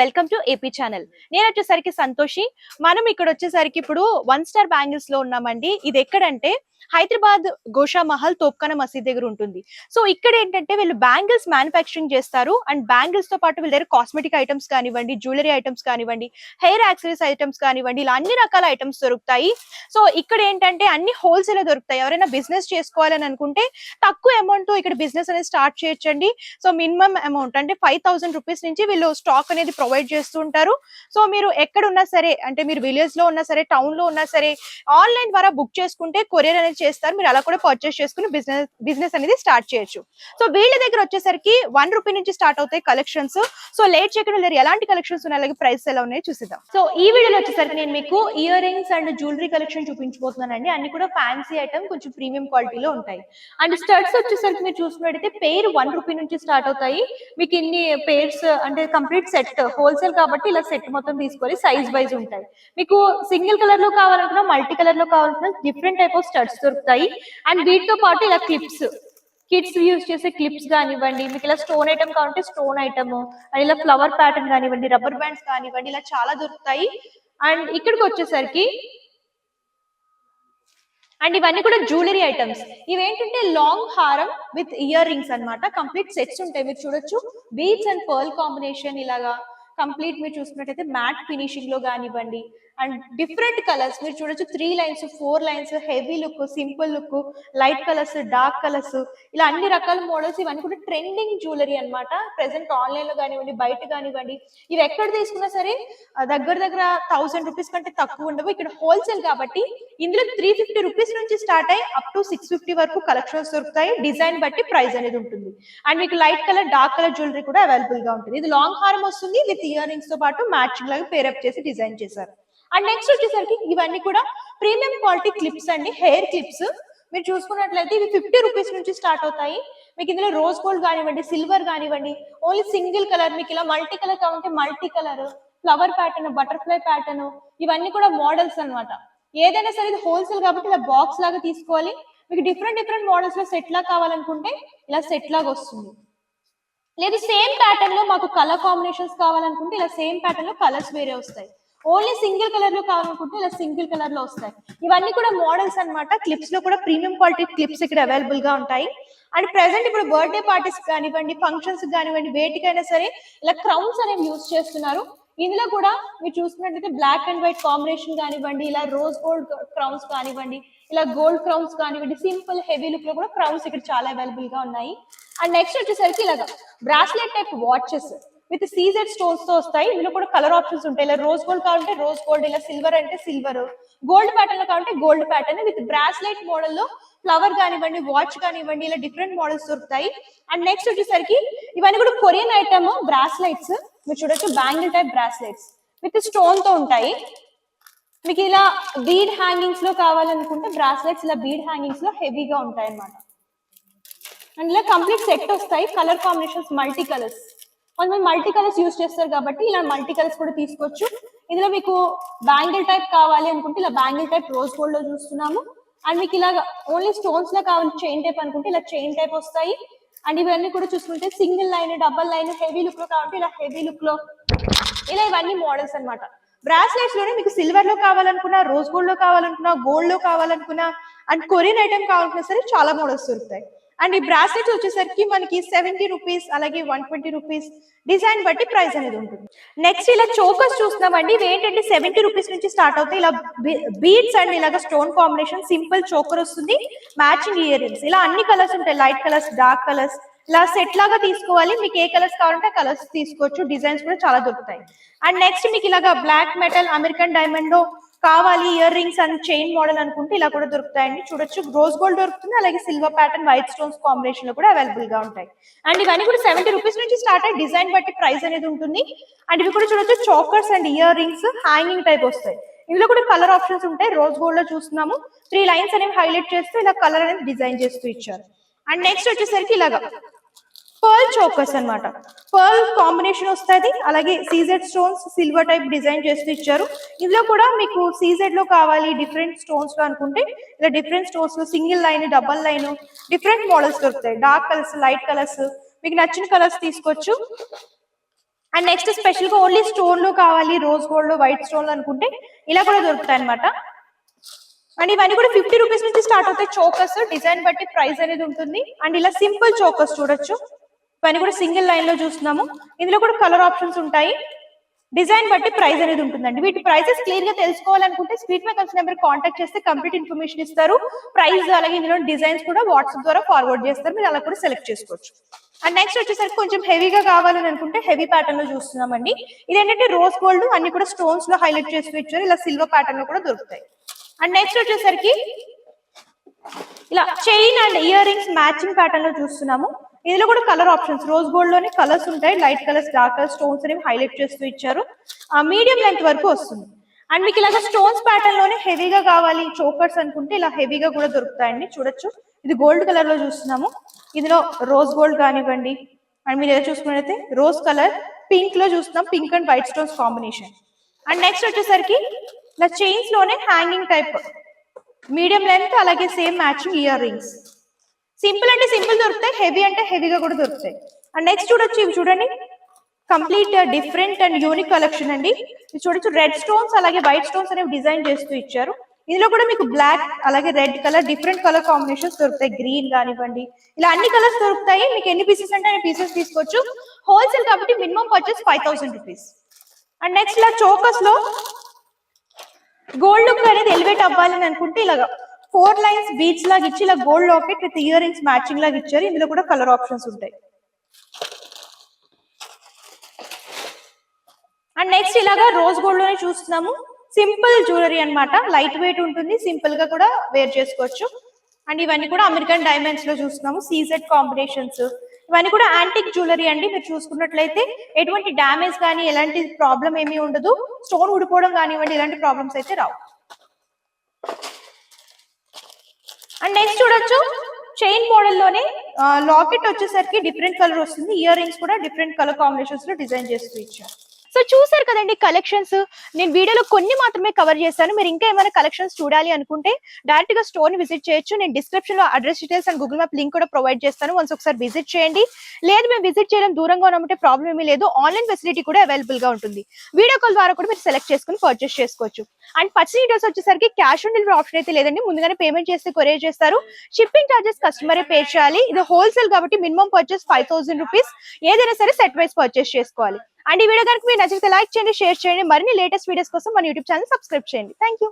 Welcome to AP channel. నేను వచ్చేసరికి సంతోషి. మనం ఇక్కడ వచ్చేసరికి ఇప్పుడు వన్ స్టార్ బ్యాంగిల్స్లో ఉన్నామండి. ఇది ఎక్కడంటే హైదరాబాద్ గోషా మహల్ తోప్కాన మసీద్ దగ్గర ఉంటుంది. సో ఇక్కడ ఏంటంటే వీళ్ళు బ్యాంగిల్స్ మ్యానుఫ్యాక్చరింగ్ చేస్తారు. అండ్ బ్యాంగిల్స్తో పాటు వీళ్ళ దగ్గర కాస్మెటిక్ ఐటమ్స్ కానివ్వండి జ్యువెలరీ ఐటమ్స్ కానివ్వండి హెయిర్ యాక్సరీస్ ఐటమ్స్ కానివ్వండి ఇలా అన్ని రకాల ఐటమ్స్ దొరుకుతాయి. సో ఇక్కడ ఏంటంటే అన్ని హోల్సేల్ దొరుకుతాయి. ఎవరైనా బిజినెస్ చేసుకోవాలని అనుకుంటే తక్కువ అమౌంట్తో ఇక్కడ బిజినెస్ అనేది స్టార్ట్ చేయొచ్చండి. సో మినిమం అమౌంట్ అంటే ఫైవ్ థౌసండ్ రూపీస్ నుంచి వీళ్ళు స్టాక్ అనేది ప్రొవైడ్ చేస్తూ ఉంటారు. సో మీరు ఎక్కడ ఉన్నా సరే అంటే మీరు విలేజ్లో ఉన్నా సరే టౌన్లో ఉన్నా సరే ఆన్లైన్ ద్వారా బుక్ చేసుకుంటే కొరియర్ అనేది చేస్తారు. మీరు అలా కూడా పర్చేస్ చేసుకుని బిజినెస్ బిజినెస్ అనేది స్టార్ట్ చేయొచ్చు. సో వీళ్ళ దగ్గర వచ్చేసరికి వన్ రూపీ నుంచి స్టార్ట్ అవుతాయి కలెక్షన్స్ సో లేట్ చేయకుండా లేరు ఎలాంటి కలెక్షన్స్ ఉన్నాయి? అలాగే ప్రైస్ ఎలా ఉన్నాయి? చూసిద్దాం. సో ఈ వీడియోలో వచ్చేసరికి నేను మీకు earrings and jewellery collection చూపించబోతున్నానండి. అన్ని కూడా ఫ్యాన్సీ ఐటమ్ కొంచెం ప్రీమియం క్వాలిటీలో ఉంటాయి. అండ్ స్టడ్స్ వచ్చేసరికి మీరు చూసినట్టయితే పేరు వన్ రూపీ నుంచి స్టార్ట్ అవుతాయి. మీకు ఇన్ని పేర్స్ అంటే కంప్లీట్ సెట్ హోల్సేల్ కాబట్టి ఇలా సెట్ మొత్తం తీసుకొని సైజ్ వైజ్ ఉంటాయి. మీకు సింగిల్ కలర్లో కావాలనుకున్నా మల్టీ కలర్లో కావాలనుకున్నా డిఫరెంట్ టైప్ ఆఫ్ స్టడ్స్ దొరుకుతాయి. అండ్ వీటితో పాటు ఇలా క్లిప్స్ కిడ్స్ యూజ్ చేసే క్లిప్స్ కానివ్వండి మీకు ఇలా స్టోన్ ఐటమ్ కావాలంటే స్టోన్ ఐటమ్ అండ్ ఇలా ఫ్లవర్ ప్యాటర్న్ కానివ్వండి రబ్బర్ బ్యాండ్స్ కానివ్వండి ఇలా చాలా దొరుకుతాయి. అండ్ ఇక్కడికి వచ్చేసరికి అండ్ ఇవన్నీ కూడా జ్యువెలరీ ఐటమ్స్ ఇవేంటంటే లాంగ్ హారం విత్ ఇయర్ రింగ్స్ అన్నమాట. కంప్లీట్ సెట్స్ ఉంటాయి మీరు చూడొచ్చు. బీట్స్ అండ్ పర్ల్ కాంబినేషన్ ఇలాగా. కంప్లీట్ మీరు చూసుకున్నట్టయితే మ్యాట్ ఫినిషింగ్లో కానివ్వండి. అండ్ డిఫరెంట్ కలర్స్ మీరు చూడొచ్చు. Three lines four lines heavy look simple look light colours dark colours ఇలా అన్ని రకాల మోడల్స్ ఇవన్నీ కూడా ట్రెండింగ్ జ్యువెలరీ అన్నమాట. ప్రెసెంట్ ఆన్లైన్లో కానివ్వండి బయట కానివ్వండి. ఇవి ఎక్కడ తీసుకున్నా సరే దగ్గర దగ్గర థౌసండ్ రూపీస్ కంటే తక్కువ ఉండవు. ఇక్కడ హోల్సేల్ కాబట్టి ఇందులో త్రీ ఫిఫ్టీ రూపీస్ నుంచి స్టార్ట్ అయ్యి అప్ టు సిక్స్ ఫిఫ్టీ వరకు కలెక్షన్స్ దొరుకుతాయి. డిజైన్ బట్టి ప్రైస్ అనేది ఉంటుంది. అండ్ మీకు light colour dark colour jewellery కూడా అవైలబుల్గా ఉంటుంది. ఇది లాంగ్ హారం వస్తుంది విత్ ఇయర్ రింగ్స్తో పాటు మ్యాచింగ్ లాగా పేరప్ చేసి డిజైన్ చేశారు. అండ్ నెక్స్ట్ వచ్చేసరికి ఇవన్నీ కూడా ప్రీమియం క్వాలిటీ క్లిప్స్ అండి. హెయిర్ క్లిప్స్ మీరు చూసుకున్నట్లయితే ఇవి ఫిఫ్టీ రూపీస్ నుంచి స్టార్ట్ అవుతాయి. మీకు ఇందులో రోజ్ గోల్డ్ కానివ్వండి సిల్వర్ కానివ్వండి ఓన్లీ సింగిల్ కలర్ మీకు ఇలా మల్టీ కలర్ కావాలంటే multi colour flower pattern butterfly pattern ఇవన్నీ కూడా మోడల్స్ అన్నమాట. ఏదైనా సరే ఇది హోల్సేల్ కాబట్టి ఇలా బాక్స్ లాగా తీసుకోవాలి. మీకు డిఫరెంట్ డిఫరెంట్ మోడల్స్లో సెట్ లా కావాలనుకుంటే ఇలా సెట్ లాగా వస్తుంది. లేదు సేమ్ ప్యాటర్న్లో మాకు కలర్ కాంబినేషన్స్ కావాలనుకుంటే ఇలా సేమ్ ప్యాటర్న్లో కలర్స్ వేరే వస్తాయి. ఓన్లీ సింగిల్ కలర్లో కావాలనుకుంటే ఇలా సింగిల్ కలర్లో వస్తాయి. ఇవన్నీ కూడా మోడల్స్ అన్నమాట. క్లిప్స్లో కూడా ప్రీమియం క్వాలిటీ క్లిప్స్ ఇక్కడ అవైలబుల్గా ఉంటాయి. అండ్ ప్రెసెంట్ ఇప్పుడు బర్త్డే పార్టీస్ కానివ్వండి ఫంక్షన్స్ కానివ్వండి వేటికైనా సరే ఇలా క్రౌన్స్ అనేవి యూజ్ చేస్తున్నారు. ఇందులో కూడా మీరు చూసుకున్నట్లయితే బ్లాక్ అండ్ వైట్ కాంబినేషన్ కానివ్వండి ఇలా రోజ్ గోల్డ్ క్రౌన్స్ కానివ్వండి ఇలా గోల్డ్ క్రౌన్స్ కానివ్వండి సింపుల్ హెవీ లుక్లో కూడా క్రౌన్స్ ఇక్కడ చాలా అవైలబుల్గా ఉన్నాయి. అండ్ నెక్స్ట్ వచ్చేసరికి ఇలాగా bracelet type watches with CZ స్టోన్స్తో వస్తాయి. ఇందులో కూడా కలర్ ఆప్షన్స్ ఉంటాయి. ఇలా రోజ్ గోల్డ్ కావాలంటే రోజ్ గోల్డ్ ఇలా సిల్వర్ అంటే సిల్వర్ గోల్డ్ ప్యాటర్న్ కావాలంటే గోల్డ్ ప్యాటర్న్ విత్ బ్రాస్లెట్ మోడల్లో ఫ్లవర్ కానివ్వండి వాచ్ కానివ్వండి ఇలా డిఫరెంట్ మోడల్స్ దొరుకుతాయి. అండ్ నెక్స్ట్ వచ్చేసరికి ఇవన్నీ కూడా కొరియన్ ఐటమ్ బ్రాస్లెట్స్ మీరు చూడొచ్చు బ్యాంగిల్ టైప్ బ్రాస్లెట్స్ విత్ స్టోన్తో ఉంటాయి. మీకు ఇలా బీడ్ హ్యాంగింగ్స్లో కావాలనుకుంటే బ్రాస్లెట్స్ ఇలా బీడ్ హ్యాంగింగ్స్లో హెవీగా ఉంటాయి అన్నమాట అండ్ ఇలా కంప్లీట్ సెట్ వస్తాయి కలర్ కాంబినేషన్స్ మల్టీ కలర్స్ కొంతమంది మల్టీ కలర్స్ యూస్ చేస్తారు కాబట్టి ఇలా మల్టీ కలర్స్ కూడా తీసుకోవచ్చు. ఇందులో మీకు బ్యాంగిల్ టైప్ కావాలి అనుకుంటే ఇలా బ్యాంగిల్ టైప్ రోజ్ గోల్డ్లో చూస్తున్నాము. అండ్ మీకు ఇలా ఓన్లీ స్టోన్స్లో కావాలి చైన్ టైప్ అనుకుంటే ఇలా చైన్ టైప్ వస్తాయి. అండ్ ఇవన్నీ కూడా చూసుకుంటే single line double line heavy లుక్లో కావాలంటే ఇలా హెవీ లుక్లో ఇలా ఇవన్నీ మోడల్స్ అనమాట బ్రాస్లెట్స్లోనే మీకు సిల్వర్లో కావాలనుకున్నా రోజ్ గోల్డ్లో కావాలనుకున్నా గోల్డ్లో కావాలనుకున్నా అండ్ కొరియన్ ఐటమ్ కావాలనుకున్నా సరే చాలా మోడల్స్ దొరుకుతాయి. అండ్ ఈ బ్రాస్లెట్స్ వచ్చేసరికి మనకి సెవెంటీ రూపీస్ అలాగే వన్ ట్వంటీ రూపీస్ డిజైన్ బట్టి ప్రైస్ అనేది ఉంటుంది. నెక్స్ట్ ఇలా చోకర్స్ చూస్తున్నామండి. ఇవి ఏంటంటే సెవెంటీ రూపీస్ నుంచి స్టార్ట్ అవుతాయి. ఇలా బీడ్స్ అండ్ ఇలాగ స్టోన్ కాంబినేషన్ సింపుల్ చోకర్ వస్తుంది. మ్యాచింగ్ ఇయర్ రింగ్స్ ఇలా అన్ని కలర్స్ ఉంటాయి. లైట్ కలర్స్ డార్క్ కలర్స్ ఇలా సెట్ లాగా తీసుకోవాలి. మీకు ఏ కలర్స్ కావాలంటే కలర్స్ తీసుకోవచ్చు. డిజైన్స్ కూడా చాలా దొరుకుతాయి. అండ్ నెక్స్ట్ మీకు ఇలాగా బ్లాక్ మెటల్ అమెరికన్ డైమండ్ కావాలి earrings and chain model అనుకుంటే ఇలా కూడా దొరుకుతాయండి. చూడొచ్చు. రోజ్ గోల్డ్ దొరుకుతుంది. అలాగే సిల్వర్ ప్యాటర్న్ వైట్ స్టోన్స్ కాంబినేషన్లో కూడా అవైలబుల్గా ఉంటాయి. అండ్ ఇవన్నీ కూడా సెవెంటీ రూపీస్ నుంచి స్టార్ట్ అయ్యి డిజైన్ బట్టి ప్రైస్ అనేది ఉంటుంది. అండ్ ఇవి కూడా చూడొచ్చు. Chokers and earrings hanging type వస్తాయి. ఇందులో కూడా కలర్ ఆప్షన్స్ ఉంటాయి. రోజ్ గోల్డ్లో చూస్తున్నాము. త్రీ లైన్స్ అనేవి హైలైట్ చేస్తూ ఇలా కలర్ అనేది డిజైన్ చేస్తూ ఇచ్చారు. అండ్ నెక్స్ట్ వచ్చేసరికి ఇలాగా పర్ల్ చోకర్స్ అన్నమాట. పర్ల్ కాంబినేషన్ వస్తుంది. అలాగే CZ stones silver type design చేస్తూ ఇచ్చారు. ఇందులో కూడా మీకు సీజెడ్లో కావాలి డిఫరెంట్ స్టోన్స్లో అనుకుంటే ఇలా different స్టోన్స్లో single line double line different models దొరుకుతాయి. డార్క్ కలర్స్ లైట్ కలర్స్ మీకు నచ్చిన కలర్స్ తీసుకోవచ్చు. అండ్ నెక్స్ట్ స్పెషల్గా ఓన్లీ స్టోన్లో కావాలి రోజ్ గోల్డ్ వైట్ స్టోన్ అనుకుంటే ఇలా కూడా దొరుకుతాయి అనమాట అండ్ ఇవన్నీ కూడా ఫిఫ్టీ రూపీస్ నుంచి స్టార్ట్ అవుతాయి. చోకస్ డిజైన్ బట్టి ప్రైస్ అనేది ఉంటుంది. అండ్ ఇలా సింపుల్ చోకస్ చూడొచ్చు. పైన కూడా సింగిల్ లైన్లో చూస్తున్నాము. ఇందులో కూడా కలర్ ఆప్షన్స్ ఉంటాయి. డిజైన్ బట్టి ప్రైస్ అనేది ఉంటుందండి. వీటి ప్రైసెస్ క్లియర్గా తెలుసుకోవాలనుకుంటే స్పీడ్ మేకర్స్ నెంబర్ కాంటాక్ట్ చేస్తే కంప్లీట్ ఇన్ఫర్మేషన్ ఇస్తారు. ప్రైస్ అలాగే ఇందులో డిజైన్స్ కూడా వాట్సాప్ ద్వారా ఫార్వర్డ్ చేస్తారు. మీరు అలా కూడా సెలెక్ట్ చేసుకోవచ్చు. అండ్ నెక్స్ట్ వచ్చేసరికి కొంచెం హెవీగా కావాలని అనుకుంటే హెవీ ప్యాటర్న్లో చూస్తున్నామండి. ఇది ఏంటంటే రోజ్ గోల్డ్ అన్ని కూడా స్టోన్స్లో హైలైట్ చేస్తూ ఇచ్చారు. ఇలా సిల్వర్ ప్యాటర్న్లో కూడా దొరుకుతాయి. అండ్ నెక్స్ట్ వచ్చేసరికి ఇలా chain and earrings matching ప్యాటర్న్లో చూస్తున్నాము. ఇందులో కూడా కలర్ ఆప్షన్స్ రోజ్ గోల్డ్లోనే కలర్స్ ఉంటాయి. Light colours dark colour stones అనేవి హైలైట్ చేస్తూ ఇచ్చారు. మీడియం లెంత్ వరకు వస్తుంది. అండ్ మీకు ఇలాగ స్టోన్స్ ప్యాటర్న్లోనే హెవీగా కావాలి చోకర్స్ అనుకుంటే ఇలా హెవీగా కూడా దొరుకుతాయండి. చూడొచ్చు. ఇది గోల్డ్ కలర్లో చూస్తున్నాము. ఇందులో రోజ్ గోల్డ్ కానివ్వండి. అండ్ మీరు ఏదో చూసుకున్నట్లయితే రోజ్ కలర్ పింక్లో చూస్తున్నాం. Pink and white stones combination and next వచ్చేసరికి ఇలా చైన్స్లోనే హ్యాంగింగ్ టైప్ మీడియం లెంత్ అలాగే same matching earrings simple అంటే సింపుల్ దొరుకుతాయి హెవీ అంటే హెవీగా కూడా దొరుకుతాయి. అండ్ నెక్స్ట్ చూడొచ్చు ఇవి చూడండి. Complete different and unique collection అండి. ఇది చూడొచ్చు రెడ్ స్టోన్స్ అలాగే వైట్ స్టోన్స్ అనేవి డిజైన్ చేస్తూ ఇచ్చారు. ఇందులో కూడా మీకు బ్లాక్ అలాగే red colour different colour combinations దొరుకుతాయి. గ్రీన్ కానివ్వండి. ఇలా అన్ని కలర్స్ దొరుకుతాయి. మీకు ఎన్ని పీసెస్ అంటే అన్ని పీసెస్ తీసుకోవచ్చు. హోల్సేల్ కాబట్టి minimum purchase five thousand rupees and next ఇలా చోకస్లో గోల్డ్ లుక్ అనేది ఎలివేట్ అవ్వాలని అనుకుంటే ఇలాగా ఫోర్ లైన్స్ బీచ్ లాగా ఇచ్చి ఇలా gold locket with earrings matching లాగా ఇచ్చారు. ఇందులో కూడా కలర్ ఆప్షన్స్ ఉంటాయి. అండ్ నెక్స్ట్ ఇలాగా రోజ్ గోల్డ్లోనే చూస్తున్నాము. సింపుల్ జ్యువెలరీ అన్నమాట. లైట్ వెయిట్ ఉంటుంది. సింపుల్గా కూడా వేర్ చేసుకోవచ్చు. అండ్ ఇవన్నీ కూడా అమెరికన్ డైమండ్స్లో చూస్తున్నాము. CZ combinations. ఇవన్నీ కూడా యాంటిక్ జ్యువెలరీ అండి. మీరు చూసుకున్నట్లయితే ఎటువంటి డ్యామేజ్ కానీ ఎలాంటి ప్రాబ్లం ఏమీ ఉండదు. స్టోన్ ఊడిపోవడం కానివ్వండి ఇలాంటి ప్రాబ్లమ్స్ అయితే రావు. అండ్ నెక్స్ట్ చూడొచ్చు చైన్ మోడల్లోనే లాకెట్ వచ్చేసరికి డిఫరెంట్ కలర్ వస్తుంది. ఇయర్ రింగ్స్ కూడా డిఫరెంట్ కలర్ కాంబినేషన్స్లో డిజైన్ చేస్తూ ఇచ్చారు. సో చూసారు కదండి కలెక్షన్స్ నేను వీడియోలో కొన్ని మాత్రమే కవర్ చేశాను. మీరు ఇంకా ఏమైనా కలెక్షన్స్ చూడాలి అనుకుంటే డైరెక్ట్గా స్టోర్ని విజిట్ చేయొచ్చు. నేను డిస్క్రిప్షన్లో address details and Google map link కూడా ప్రొవైడ్ చేస్తాను. వన్స్ ఒకసారి విజిట్ చేయండి. లేదు మేము విజిట్ చేయడం దూరంగా ఉన్నామంటే ప్రాబ్లం ఏమీ లేదు. ఆన్లైన్ ఫెసిలిటీ కూడా అవైలబుల్గా ఉంటుంది. వీడియో కాల్ ద్వారా కూడా మీరు సెలెక్ట్ చేసుకుని పర్చేస్ చేసుకోవచ్చు. అండ్ పర్చేస్ డీటెయిల్స్ వచ్చేసరికి క్యాష్ ఆన్ డెలివరీ ఆప్షన్ అయితే లేదండి. ముందుగానే పేమెంట్ చేస్తే కొరియర్ చేస్తారు. షిప్పింగ్ చార్జెస్ కస్టమరే పే చేయాలి. ఇది హోల్సేల్ కాబట్టి minimum purchase five thousand rupees ఏదైనా సరే సెట్ వైస్ పర్చేస్ చేసుకోవాలి. అండ్ ఈ వీడియో కనుక మీరు నచ్చితే లైక్ చేయండి షేర్ చేయండి. మరిన్ని లేటెస్ట్ వీడియోస్ కోసం మన యూట్యూబ్ ఛానల్ సబ్స్క్రైబ్ చేయండి. Thank you